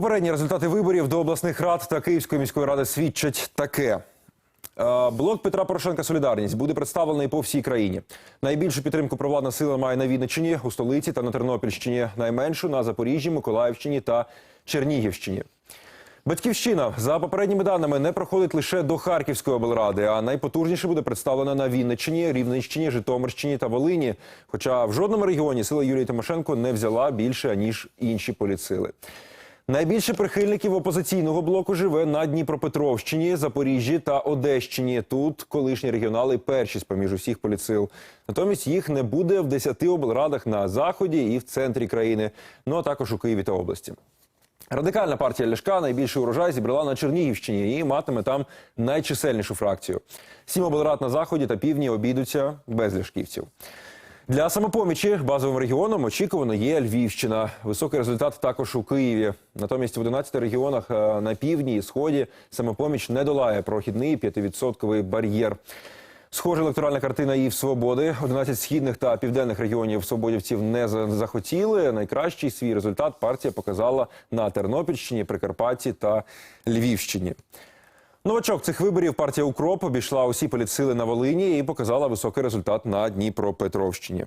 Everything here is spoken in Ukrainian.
Попередні результати виборів до обласних рад та Київської міської ради свідчать таке. Е, Блок Петра Порошенка Солідарність буде представлений по всій країні. Найбільшу підтримку провладна сила має на Вінниччині, у столиці та на Тернопільщині. Найменшу на Запоріжжі, Миколаївщині та Чернігівщині. Батьківщина за попередніми даними не проходить лише до Харківської облради, а найпотужніше буде представлена на Вінниччині, Рівненщині, Житомирщині та Волині. Хоча в жодному регіоні сила Юлії Тимошенко не взяла більше ніж інші політсили. Найбільше прихильників опозиційного блоку живе на Дніпропетровщині, Запоріжжі та Одещині. Тут колишні регіонали перші з поміж усіх політсил. Натомість їх не буде в 10 облрадах на заході і в центрі країни, ну а також у Києві та області. Радикальна партія Ляшка найбільший урожай зібрала на Чернігівщині і матиме там найчисельнішу фракцію. Сім облрад на заході та півдні обійдуться без ляшківців. Для самопомічі базовим регіоном очікувано є Львівщина. Високий результат також у Києві. Натомість в 11 регіонах е, на півдні і сході самопоміч не долає прохідний 5% бар'єр. Схожа електоральна картина і в свободи. 11 східних та південних регіонів свободівців не за- захотіли. Найкращий свій результат партія показала на Тернопільщині, Прикарпатті та Львівщині. Новачок цих виборів партія Укроп обійшла усі політсили на Волині і показала високий результат на Дніпропетровщині.